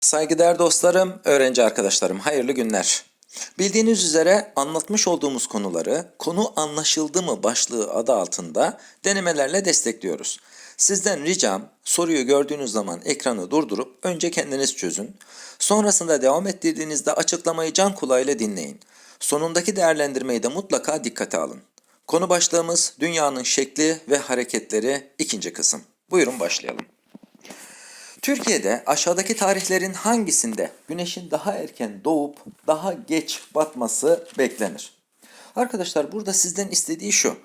Saygıdeğer dostlarım, öğrenci arkadaşlarım, hayırlı günler. Bildiğiniz üzere anlatmış olduğumuz konuları konu anlaşıldı mı başlığı adı altında denemelerle destekliyoruz. Sizden ricam soruyu gördüğünüz zaman ekranı durdurup önce kendiniz çözün. Sonrasında devam ettirdiğinizde açıklamayı can kulağıyla dinleyin. Sonundaki değerlendirmeyi de mutlaka dikkate alın. Konu başlığımız dünyanın şekli ve hareketleri ikinci kısım. Buyurun başlayalım. Türkiye'de aşağıdaki tarihlerin hangisinde güneşin daha erken doğup daha geç batması beklenir? Arkadaşlar burada sizden istediği şu.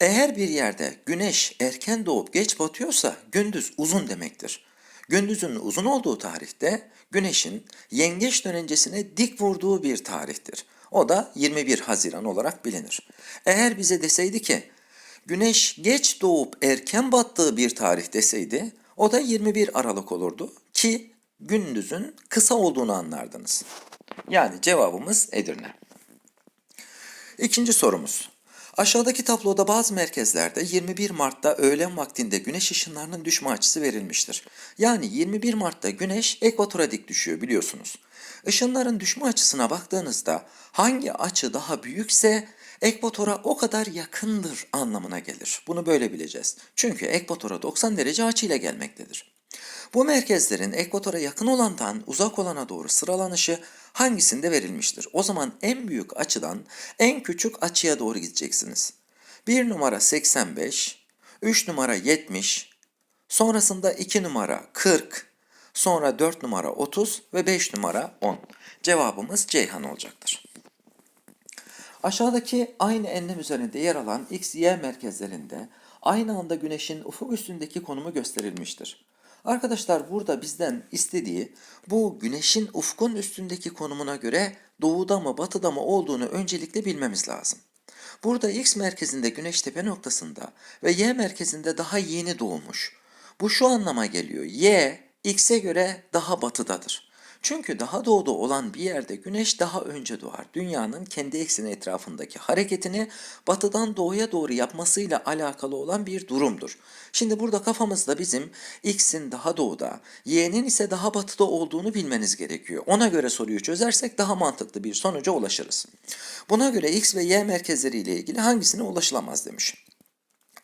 Eğer bir yerde güneş erken doğup geç batıyorsa gündüz uzun demektir. Gündüzün uzun olduğu tarihte güneşin yengeç dönencesine dik vurduğu bir tarihtir. O da 21 Haziran olarak bilinir. Eğer bize deseydi ki güneş geç doğup erken battığı bir tarih deseydi o da 21 Aralık olurdu ki gündüzün kısa olduğunu anlardınız. Yani cevabımız Edirne. İkinci sorumuz. Aşağıdaki tabloda bazı merkezlerde 21 Mart'ta öğlen vaktinde güneş ışınlarının düşme açısı verilmiştir. Yani 21 Mart'ta güneş ekvatora dik düşüyor biliyorsunuz. Işınların düşme açısına baktığınızda hangi açı daha büyükse ekvatora o kadar yakındır anlamına gelir. Bunu böyle bileceğiz. Çünkü ekvatora 90 derece açıyla gelmektedir. Bu merkezlerin ekvatora yakın olandan uzak olana doğru sıralanışı hangisinde verilmiştir? O zaman en büyük açıdan en küçük açıya doğru gideceksiniz. 1 numara 85, 3 numara 70, sonrasında 2 numara 40, sonra 4 numara 30 ve 5 numara 10. Cevabımız Ceyhan olacaktır. Aşağıdaki aynı enlem üzerinde yer alan X, Y merkezlerinde aynı anda güneşin ufuk üstündeki konumu gösterilmiştir. Arkadaşlar burada bizden istediği bu güneşin ufkun üstündeki konumuna göre doğuda mı batıda mı olduğunu öncelikle bilmemiz lazım. Burada X merkezinde güneş tepe noktasında ve Y merkezinde daha yeni doğmuş. Bu şu anlama geliyor. Y, X'e göre daha batıdadır. Çünkü daha doğuda olan bir yerde güneş daha önce doğar. Dünyanın kendi ekseni etrafındaki hareketini batıdan doğuya doğru yapmasıyla alakalı olan bir durumdur. Şimdi burada kafamızda bizim X'in daha doğuda, Y'nin ise daha batıda olduğunu bilmeniz gerekiyor. Ona göre soruyu çözersek daha mantıklı bir sonuca ulaşırız. Buna göre X ve Y merkezleriyle ilgili hangisine ulaşılamaz demiş.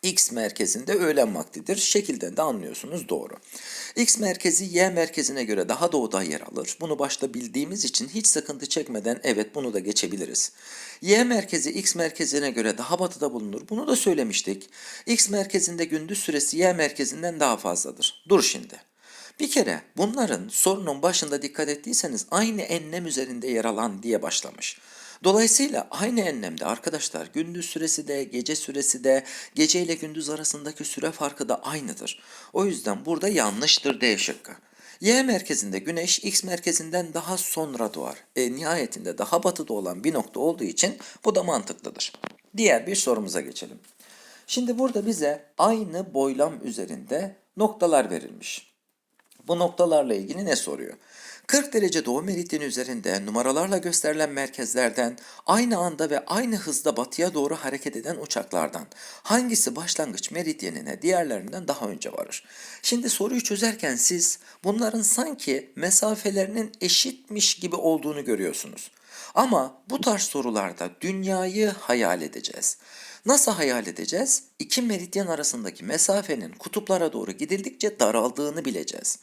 X merkezinde öğlen vaktidir. Şekilden de anlıyorsunuz doğru. X merkezi Y merkezine göre daha doğuda yer alır. Bunu başta bildiğimiz için hiç sıkıntı çekmeden evet bunu da geçebiliriz. Y merkezi X merkezine göre daha batıda bulunur. Bunu da söylemiştik. X merkezinde gündüz süresi Y merkezinden daha fazladır. Dur şimdi. Bir kere bunların sorunun başında dikkat ettiyseniz aynı enlem üzerinde yer alan diye başlamış. Dolayısıyla aynı enlemde arkadaşlar gündüz süresi de gece süresi de gece ile gündüz arasındaki süre farkı da aynıdır. O yüzden burada yanlıştır D şıkkı. Y merkezinde güneş X merkezinden daha sonra doğar. E, nihayetinde daha batıda olan bir nokta olduğu için bu da mantıklıdır. Diğer bir sorumuza geçelim. Şimdi burada bize aynı boylam üzerinde noktalar verilmiş. Bu noktalarla ilgili ne soruyor? 40 derece doğu meridyeni üzerinde numaralarla gösterilen merkezlerden aynı anda ve aynı hızda batıya doğru hareket eden uçaklardan hangisi başlangıç meridyenine diğerlerinden daha önce varır? Şimdi soruyu çözerken siz bunların sanki mesafelerinin eşitmiş gibi olduğunu görüyorsunuz. Ama bu tarz sorularda dünyayı hayal edeceğiz. Nasıl hayal edeceğiz? İki meridyen arasındaki mesafenin kutuplara doğru gidildikçe daraldığını bileceğiz.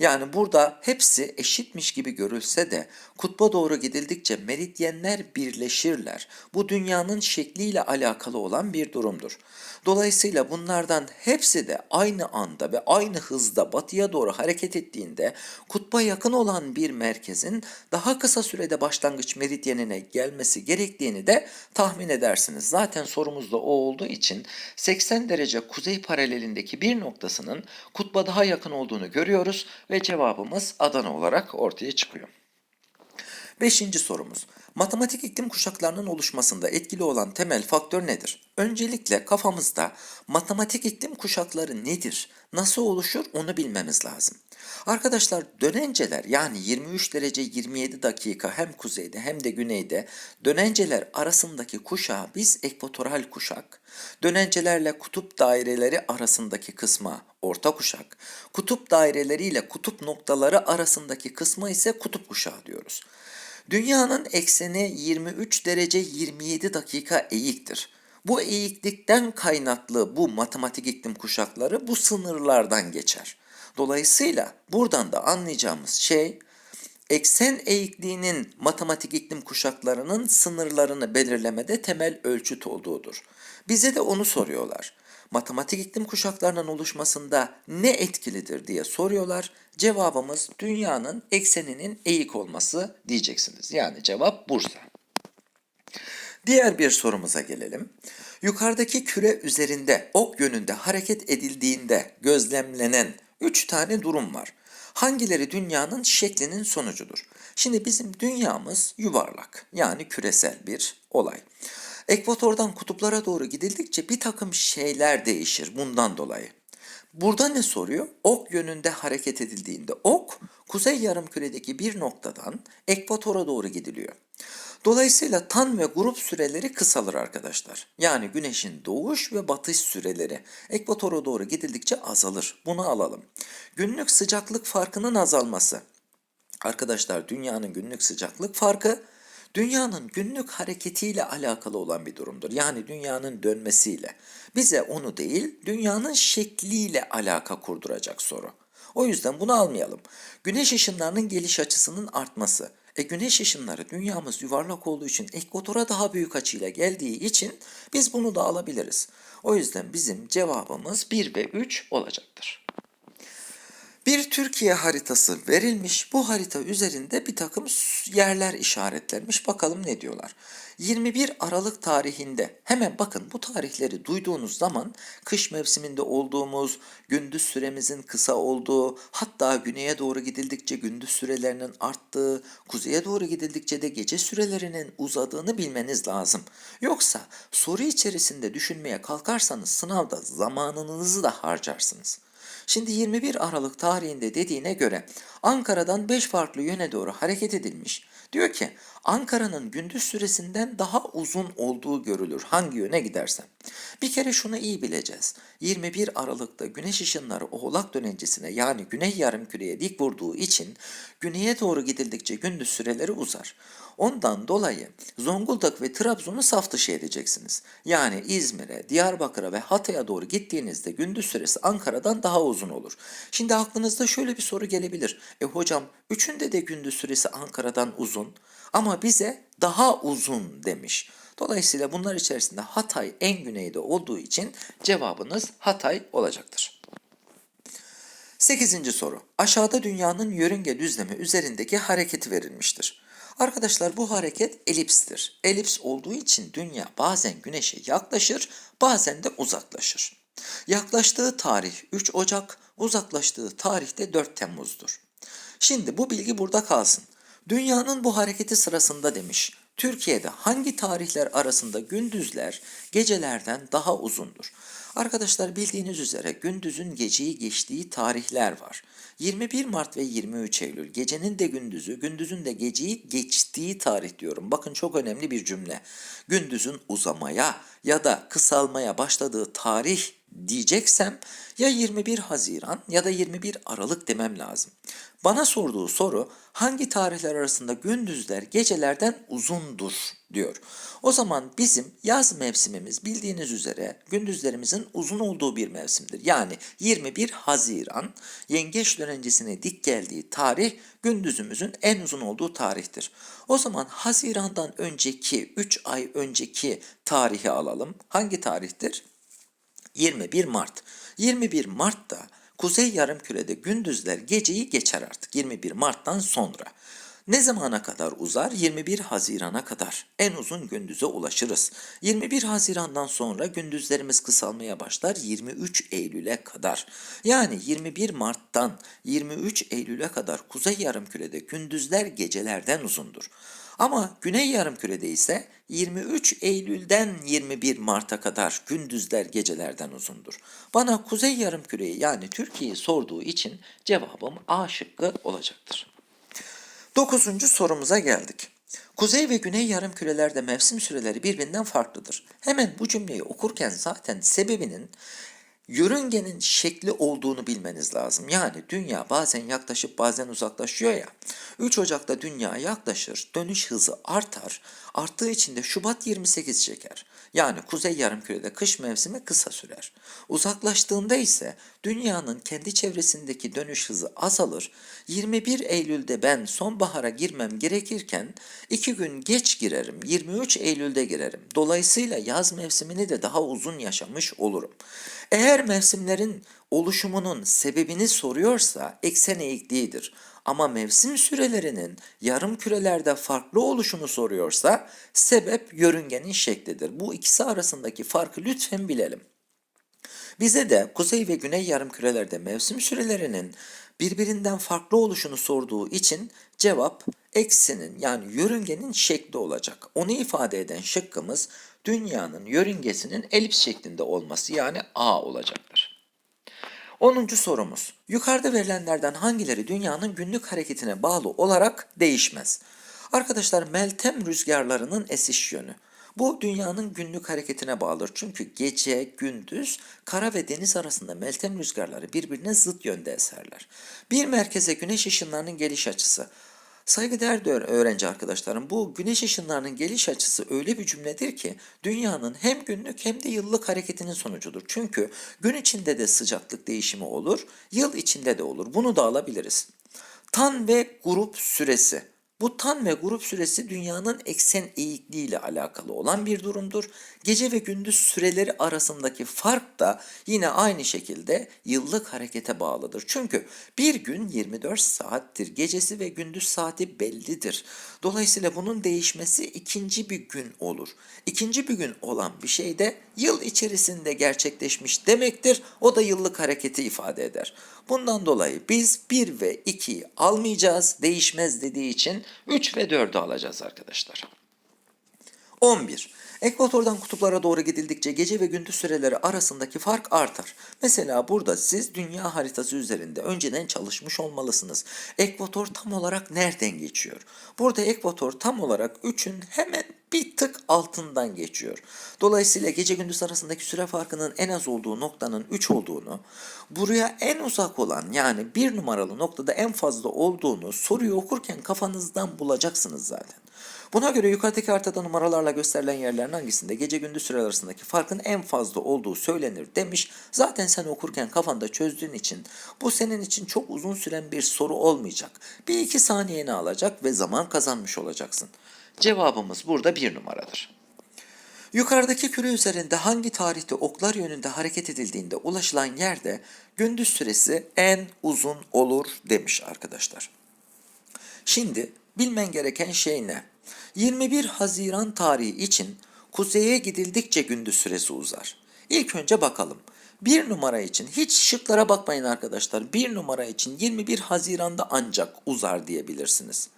Yani burada hepsi eşitmiş gibi görülse de kutba doğru gidildikçe meridyenler birleşirler. Bu dünyanın şekliyle alakalı olan bir durumdur. Dolayısıyla bunlardan hepsi de aynı anda ve aynı hızda batıya doğru hareket ettiğinde kutba yakın olan bir merkezin daha kısa sürede başlangıç meridyenine gelmesi gerektiğini de tahmin edersiniz. Zaten sorumuzda o olduğu için 80 derece kuzey paralelindeki bir noktasının kutba daha yakın olduğunu görüyoruz ve cevabımız Adana olarak ortaya çıkıyor. Beşinci sorumuz. Matematik iklim kuşaklarının oluşmasında etkili olan temel faktör nedir? Öncelikle kafamızda matematik iklim kuşakları nedir, nasıl oluşur onu bilmemiz lazım. Arkadaşlar dönenceler yani 23 derece 27 dakika hem kuzeyde hem de güneyde dönenceler arasındaki kuşağı biz ekvatoral kuşak, dönencelerle kutup daireleri arasındaki kısma orta kuşak, kutup daireleriyle kutup noktaları arasındaki kısma ise kutup kuşağı diyoruz. Dünyanın ekseni 23 derece 27 dakika eğiktir. Bu eğiklikten kaynaklı bu matematik iklim kuşakları bu sınırlardan geçer. Dolayısıyla buradan da anlayacağımız şey eksen eğikliğinin matematik iklim kuşaklarının sınırlarını belirlemede temel ölçüt olduğudur. Bize de onu soruyorlar. Matematik iklim kuşaklarının oluşmasında ne etkilidir diye soruyorlar. Cevabımız dünyanın ekseninin eğik olması diyeceksiniz. Yani cevap Bursa. Diğer bir sorumuza gelelim. Yukarıdaki küre üzerinde ok yönünde hareket edildiğinde gözlemlenen 3 tane durum var. Hangileri dünyanın şeklinin sonucudur? Şimdi bizim dünyamız yuvarlak yani küresel bir olay. Ekvatordan kutuplara doğru gidildikçe bir takım şeyler değişir bundan dolayı. Burada ne soruyor? Ok yönünde hareket edildiğinde ok kuzey yarımküredeki bir noktadan ekvatora doğru gidiliyor. Dolayısıyla tan ve grup süreleri kısalır arkadaşlar. Yani güneşin doğuş ve batış süreleri ekvatora doğru gidildikçe azalır. Bunu alalım. Günlük sıcaklık farkının azalması. Arkadaşlar dünyanın günlük sıcaklık farkı dünyanın günlük hareketiyle alakalı olan bir durumdur. Yani dünyanın dönmesiyle. Bize onu değil, dünyanın şekliyle alaka kurduracak soru. O yüzden bunu almayalım. Güneş ışınlarının geliş açısının artması. E güneş ışınları dünyamız yuvarlak olduğu için ekvatora daha büyük açıyla geldiği için biz bunu da alabiliriz. O yüzden bizim cevabımız 1 ve 3 olacaktır. Bir Türkiye haritası verilmiş. Bu harita üzerinde bir takım yerler işaretlenmiş. Bakalım ne diyorlar. 21 Aralık tarihinde hemen bakın bu tarihleri duyduğunuz zaman kış mevsiminde olduğumuz, gündüz süremizin kısa olduğu, hatta güneye doğru gidildikçe gündüz sürelerinin arttığı, kuzeye doğru gidildikçe de gece sürelerinin uzadığını bilmeniz lazım. Yoksa soru içerisinde düşünmeye kalkarsanız sınavda zamanınızı da harcarsınız. Şimdi 21 Aralık tarihinde dediğine göre Ankara'dan 5 farklı yöne doğru hareket edilmiş. Diyor ki Ankara'nın gündüz süresinden daha uzun olduğu görülür hangi yöne gidersen. Bir kere şunu iyi bileceğiz. 21 Aralık'ta güneş ışınları oğlak dönencesine yani güney yarımküreye dik vurduğu için güneye doğru gidildikçe gündüz süreleri uzar. Ondan dolayı Zonguldak ve Trabzon'u saf dışı edeceksiniz. Yani İzmir'e, Diyarbakır'a ve Hatay'a doğru gittiğinizde gündüz süresi Ankara'dan daha uzun olur. Şimdi aklınızda şöyle bir soru gelebilir. E hocam üçünde de gündüz süresi Ankara'dan uzun ama bize daha uzun demiş. Dolayısıyla bunlar içerisinde Hatay en güneyde olduğu için cevabınız Hatay olacaktır. 8. soru. Aşağıda dünyanın yörünge düzlemi üzerindeki hareketi verilmiştir. Arkadaşlar bu hareket elipstir. Elips olduğu için dünya bazen güneşe yaklaşır, bazen de uzaklaşır. Yaklaştığı tarih 3 Ocak, uzaklaştığı tarih de 4 Temmuz'dur. Şimdi bu bilgi burada kalsın. Dünyanın bu hareketi sırasında demiş. Türkiye'de hangi tarihler arasında gündüzler gecelerden daha uzundur? Arkadaşlar bildiğiniz üzere gündüzün geceyi geçtiği tarihler var. 21 Mart ve 23 Eylül gecenin de gündüzü, gündüzün de geceyi geçtiği tarih diyorum. Bakın çok önemli bir cümle. Gündüzün uzamaya ya da kısalmaya başladığı tarih diyeceksem ya 21 Haziran ya da 21 Aralık demem lazım. Bana sorduğu soru hangi tarihler arasında gündüzler gecelerden uzundur diyor. O zaman bizim yaz mevsimimiz bildiğiniz üzere gündüzlerimizin uzun olduğu bir mevsimdir. Yani 21 Haziran yengeç dönencesine dik geldiği tarih gündüzümüzün en uzun olduğu tarihtir. O zaman Haziran'dan önceki 3 ay önceki tarihi alalım. Hangi tarihtir? 21 Mart. 21 Mart'ta Kuzey Yarımküre'de gündüzler geceyi geçer artık 21 Mart'tan sonra. Ne zamana kadar uzar? 21 Haziran'a kadar. En uzun gündüze ulaşırız. 21 Haziran'dan sonra gündüzlerimiz kısalmaya başlar 23 Eylül'e kadar. Yani 21 Mart'tan 23 Eylül'e kadar kuzey yarımkürede gündüzler gecelerden uzundur. Ama güney yarımkürede ise 23 Eylül'den 21 Mart'a kadar gündüzler gecelerden uzundur. Bana kuzey yarımküreyi yani Türkiye'yi sorduğu için cevabım A şıkkı olacaktır. Dokuzuncu sorumuza geldik. Kuzey ve güney yarımkürelerde mevsim süreleri birbirinden farklıdır. Hemen bu cümleyi okurken zaten sebebinin yörüngenin şekli olduğunu bilmeniz lazım. Yani dünya bazen yaklaşıp bazen uzaklaşıyor ya. 3 Ocak'ta dünya yaklaşır, dönüş hızı artar. Arttığı için de Şubat 28 çeker. Yani kuzey yarımkürede kış mevsimi kısa sürer. Uzaklaştığında ise dünyanın kendi çevresindeki dönüş hızı azalır. 21 Eylül'de ben sonbahara girmem gerekirken 2 gün geç girerim. 23 Eylül'de girerim. Dolayısıyla yaz mevsimini de daha uzun yaşamış olurum. Eğer mevsimlerin oluşumunun sebebini soruyorsa eksen eğikliğidir. Ama mevsim sürelerinin yarım kürelerde farklı oluşunu soruyorsa sebep yörüngenin şeklidir. Bu ikisi arasındaki farkı lütfen bilelim. Bize de kuzey ve güney yarımkürelerde mevsim sürelerinin birbirinden farklı oluşunu sorduğu için cevap eksinin yani yörüngenin şekli olacak. Onu ifade eden şıkkımız dünyanın yörüngesinin elips şeklinde olması yani A olacaktır. 10. sorumuz. Yukarıda verilenlerden hangileri dünyanın günlük hareketine bağlı olarak değişmez? Arkadaşlar Meltem rüzgarlarının esiş yönü. Bu dünyanın günlük hareketine bağlıdır. Çünkü gece, gündüz, kara ve deniz arasında meltem rüzgarları birbirine zıt yönde eserler. Bir merkeze güneş ışınlarının geliş açısı. Saygıdeğer de öğrenci arkadaşlarım bu güneş ışınlarının geliş açısı öyle bir cümledir ki dünyanın hem günlük hem de yıllık hareketinin sonucudur. Çünkü gün içinde de sıcaklık değişimi olur, yıl içinde de olur. Bunu da alabiliriz. Tan ve grup süresi. Bu tan ve grup süresi dünyanın eksen eğikliği ile alakalı olan bir durumdur. Gece ve gündüz süreleri arasındaki fark da yine aynı şekilde yıllık harekete bağlıdır. Çünkü bir gün 24 saattir. Gecesi ve gündüz saati bellidir. Dolayısıyla bunun değişmesi ikinci bir gün olur. İkinci bir gün olan bir şey de yıl içerisinde gerçekleşmiş demektir. O da yıllık hareketi ifade eder. Bundan dolayı biz 1 ve 2'yi almayacağız. Değişmez dediği için 3 ve 4'ü alacağız arkadaşlar. 11. Ekvatordan kutuplara doğru gidildikçe gece ve gündüz süreleri arasındaki fark artar. Mesela burada siz dünya haritası üzerinde önceden çalışmış olmalısınız. Ekvator tam olarak nereden geçiyor? Burada ekvator tam olarak 3'ün hemen bir tık altından geçiyor. Dolayısıyla gece gündüz arasındaki süre farkının en az olduğu noktanın 3 olduğunu, buraya en uzak olan yani bir numaralı noktada en fazla olduğunu soruyu okurken kafanızdan bulacaksınız zaten. Buna göre yukarıdaki haritada numaralarla gösterilen yerlerin hangisinde gece gündüz süre arasındaki farkın en fazla olduğu söylenir demiş. Zaten sen okurken kafanda çözdüğün için bu senin için çok uzun süren bir soru olmayacak. Bir iki saniyeni alacak ve zaman kazanmış olacaksın. Cevabımız burada bir numaradır. Yukarıdaki küre üzerinde hangi tarihte oklar yönünde hareket edildiğinde ulaşılan yerde gündüz süresi en uzun olur demiş arkadaşlar. Şimdi bilmen gereken şey ne? 21 Haziran tarihi için kuzeye gidildikçe gündüz süresi uzar. İlk önce bakalım. Bir numara için hiç şıklara bakmayın arkadaşlar. Bir numara için 21 Haziran'da ancak uzar diyebilirsiniz.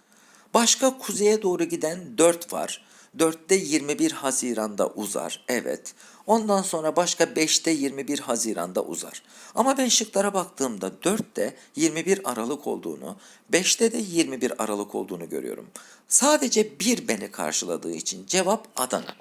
Başka kuzeye doğru giden 4 var. 4'te 21 Haziran'da uzar. Evet. Ondan sonra başka 5'te 21 Haziran'da uzar. Ama ben şıklara baktığımda 4'te 21 Aralık olduğunu, 5'te de 21 Aralık olduğunu görüyorum. Sadece bir beni karşıladığı için cevap Adana.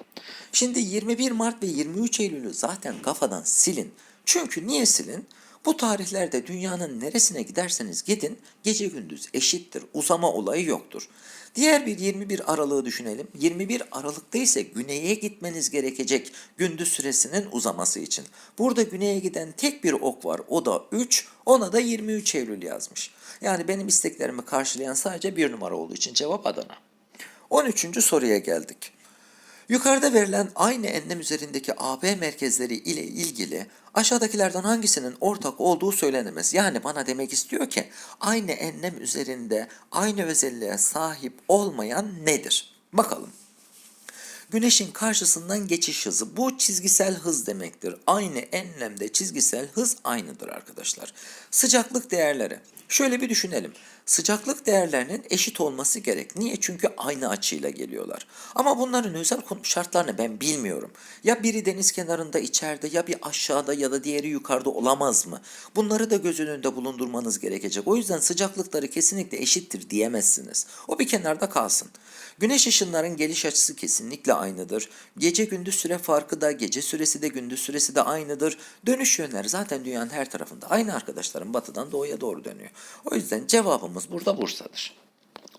Şimdi 21 Mart ve 23 Eylül'ü zaten kafadan silin. Çünkü niye silin? Bu tarihlerde dünyanın neresine giderseniz gidin gece gündüz eşittir. Uzama olayı yoktur. Diğer bir 21 Aralık'ı düşünelim. 21 Aralık'ta ise güneye gitmeniz gerekecek gündüz süresinin uzaması için. Burada güneye giden tek bir ok var. O da 3. Ona da 23 Eylül yazmış. Yani benim isteklerimi karşılayan sadece bir numara olduğu için cevap Adana. 13. soruya geldik. Yukarıda verilen aynı enlem üzerindeki AB merkezleri ile ilgili aşağıdakilerden hangisinin ortak olduğu söylenemez. Yani bana demek istiyor ki aynı enlem üzerinde aynı özelliğe sahip olmayan nedir? Bakalım. Güneşin karşısından geçiş hızı. Bu çizgisel hız demektir. Aynı enlemde çizgisel hız aynıdır arkadaşlar. Sıcaklık değerleri. Şöyle bir düşünelim. Sıcaklık değerlerinin eşit olması gerek. Niye? Çünkü aynı açıyla geliyorlar. Ama bunların özel şartlarını ben bilmiyorum. Ya biri deniz kenarında içeride ya bir aşağıda ya da diğeri yukarıda olamaz mı? Bunları da göz önünde bulundurmanız gerekecek. O yüzden sıcaklıkları kesinlikle eşittir diyemezsiniz. O bir kenarda kalsın. Güneş ışınların geliş açısı kesinlikle aynıdır. Gece gündüz süre farkı da gece süresi de gündüz süresi de aynıdır. Dönüş yönleri zaten dünyanın her tarafında aynı arkadaşlarım batıdan doğuya doğru dönüyor. O yüzden cevabımız burada Bursa'dır.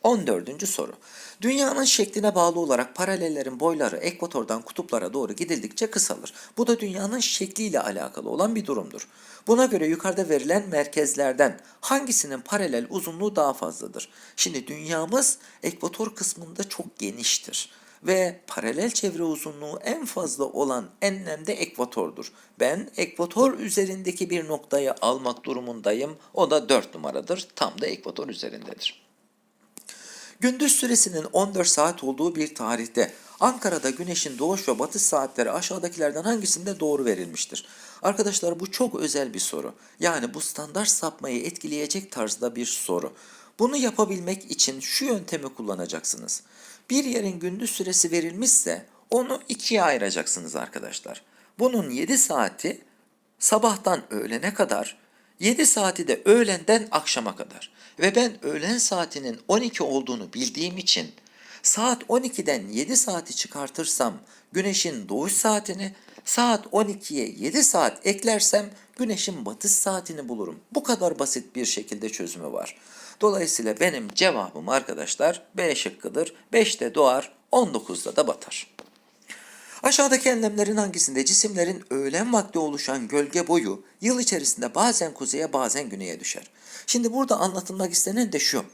14. soru. Dünyanın şekline bağlı olarak paralellerin boyları ekvatordan kutuplara doğru gidildikçe kısalır. Bu da dünyanın şekliyle alakalı olan bir durumdur. Buna göre yukarıda verilen merkezlerden hangisinin paralel uzunluğu daha fazladır? Şimdi dünyamız ekvator kısmında çok geniştir ve paralel çevre uzunluğu en fazla olan enlemde ekvatordur. Ben ekvator üzerindeki bir noktayı almak durumundayım. O da 4 numaradır. Tam da ekvator üzerindedir. Gündüz süresinin 14 saat olduğu bir tarihte Ankara'da güneşin doğuş ve batış saatleri aşağıdakilerden hangisinde doğru verilmiştir? Arkadaşlar bu çok özel bir soru. Yani bu standart sapmayı etkileyecek tarzda bir soru. Bunu yapabilmek için şu yöntemi kullanacaksınız. Bir yerin gündüz süresi verilmişse onu ikiye ayıracaksınız arkadaşlar. Bunun 7 saati sabahtan öğlene kadar, 7 saati de öğlenden akşama kadar. Ve ben öğlen saatinin 12 olduğunu bildiğim için saat 12'den 7 saati çıkartırsam güneşin doğuş saatini, saat 12'ye 7 saat eklersem güneşin batış saatini bulurum. Bu kadar basit bir şekilde çözümü var. Dolayısıyla benim cevabım arkadaşlar B şıkkıdır. 5'te doğar, 19'da da batar. Aşağıdaki enlemlerin hangisinde cisimlerin öğlen vakti oluşan gölge boyu yıl içerisinde bazen kuzeye bazen güneye düşer? Şimdi burada anlatılmak istenen de şu.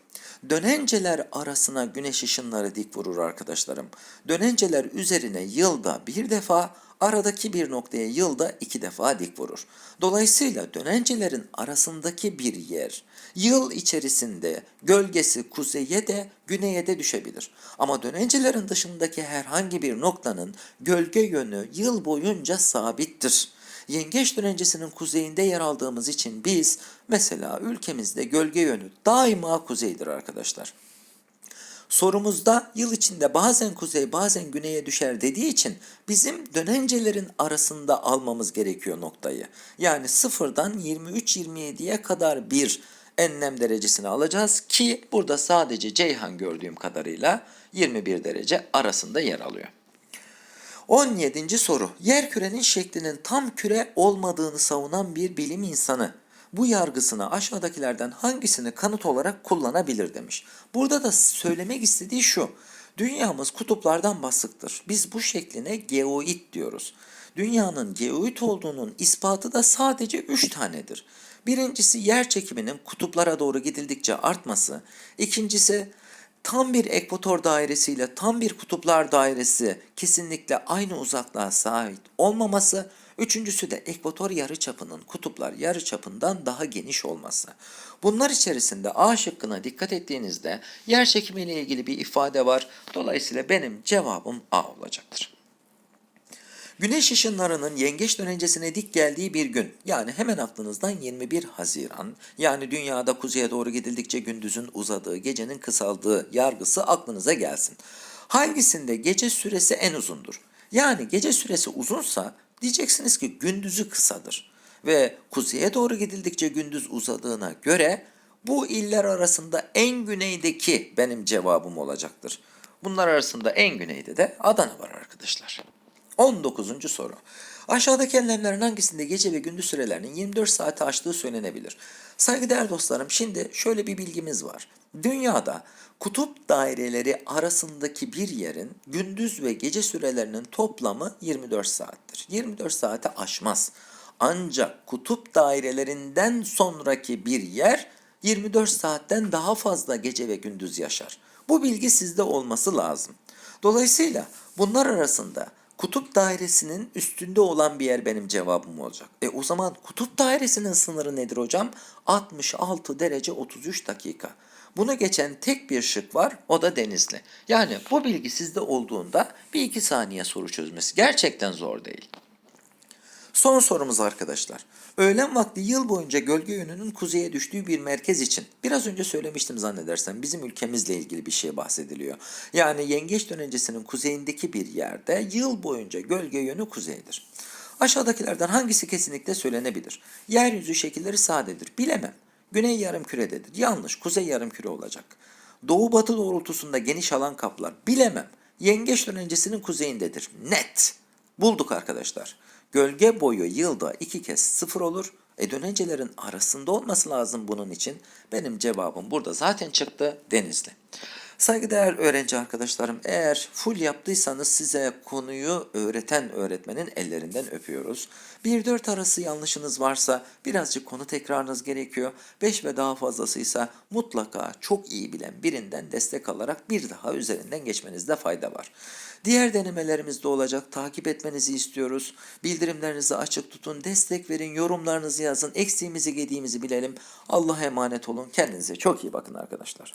Dönenceler arasına güneş ışınları dik vurur arkadaşlarım. Dönenceler üzerine yılda bir defa, aradaki bir noktaya yılda iki defa dik vurur. Dolayısıyla dönencelerin arasındaki bir yer yıl içerisinde gölgesi kuzeye de güneye de düşebilir. Ama dönencelerin dışındaki herhangi bir noktanın gölge yönü yıl boyunca sabittir. Yengeç dönencesinin kuzeyinde yer aldığımız için biz mesela ülkemizde gölge yönü daima kuzeydir arkadaşlar. Sorumuzda yıl içinde bazen kuzey bazen güneye düşer dediği için bizim dönencelerin arasında almamız gerekiyor noktayı. Yani sıfırdan 23-27'ye kadar bir enlem derecesini alacağız ki burada sadece Ceyhan gördüğüm kadarıyla 21 derece arasında yer alıyor. 17. soru. Yerkürenin şeklinin tam küre olmadığını savunan bir bilim insanı bu yargısını aşağıdakilerden hangisini kanıt olarak kullanabilir demiş. Burada da söylemek istediği şu. Dünyamız kutuplardan basıktır. Biz bu şekline geoid diyoruz. Dünyanın geoid olduğunun ispatı da sadece 3 tanedir. Birincisi yer çekiminin kutuplara doğru gidildikçe artması. İkincisi tam bir ekvator dairesiyle tam bir kutuplar dairesi kesinlikle aynı uzaklığa sahip olmaması. Üçüncüsü de ekvator yarıçapının kutuplar yarıçapından daha geniş olması. Bunlar içerisinde A şıkkına dikkat ettiğinizde yer çekimiyle ilgili bir ifade var. Dolayısıyla benim cevabım A olacaktır. Güneş ışınlarının yengeç dönencesine dik geldiği bir gün yani hemen aklınızdan 21 Haziran yani dünyada kuzeye doğru gidildikçe gündüzün uzadığı gecenin kısaldığı yargısı aklınıza gelsin. Hangisinde gece süresi en uzundur? Yani gece süresi uzunsa diyeceksiniz ki gündüzü kısadır. Ve kuzeye doğru gidildikçe gündüz uzadığına göre bu iller arasında en güneydeki benim cevabım olacaktır. Bunlar arasında en güneyde de Adana var arkadaşlar. 19. soru. Aşağıdaki enlemlerin hangisinde gece ve gündüz sürelerinin 24 saati aştığı söylenebilir? Saygıdeğer dostlarım şimdi şöyle bir bilgimiz var. Dünyada kutup daireleri arasındaki bir yerin gündüz ve gece sürelerinin toplamı 24 saattir. 24 saati aşmaz. Ancak kutup dairelerinden sonraki bir yer 24 saatten daha fazla gece ve gündüz yaşar. Bu bilgi sizde olması lazım. Dolayısıyla bunlar arasında kutup dairesinin üstünde olan bir yer benim cevabım olacak. E o zaman kutup dairesinin sınırı nedir hocam? 66 derece 33 dakika. Bunu geçen tek bir şık var o da Denizli. Yani bu bilgi sizde olduğunda bir iki saniye soru çözmesi gerçekten zor değil. Son sorumuz arkadaşlar. Öğlen vakti yıl boyunca gölge yönünün kuzeye düştüğü bir merkez için. Biraz önce söylemiştim zannedersem bizim ülkemizle ilgili bir şey bahsediliyor. Yani yengeç dönencesinin kuzeyindeki bir yerde yıl boyunca gölge yönü kuzeydir. Aşağıdakilerden hangisi kesinlikle söylenebilir? Yeryüzü şekilleri sadedir. Bilemem. Güney yarımkürededir. Yanlış. Kuzey yarımküre olacak. Doğu batı doğrultusunda geniş alan kaplar. Bilemem. Yengeç dönencesinin kuzeyindedir. Net. Bulduk arkadaşlar. Gölge boyu yılda iki kez sıfır olur. E dönencelerin arasında olması lazım bunun için. Benim cevabım burada zaten çıktı Denizli. Saygıdeğer öğrenci arkadaşlarım eğer full yaptıysanız size konuyu öğreten öğretmenin ellerinden öpüyoruz. 1-4 arası yanlışınız varsa birazcık konu tekrarınız gerekiyor. 5 ve daha fazlasıysa mutlaka çok iyi bilen birinden destek alarak bir daha üzerinden geçmenizde fayda var. Diğer denemelerimiz de olacak. Takip etmenizi istiyoruz. Bildirimlerinizi açık tutun, destek verin, yorumlarınızı yazın. Eksiğimizi gediğimizi bilelim. Allah'a emanet olun. Kendinize çok iyi bakın arkadaşlar.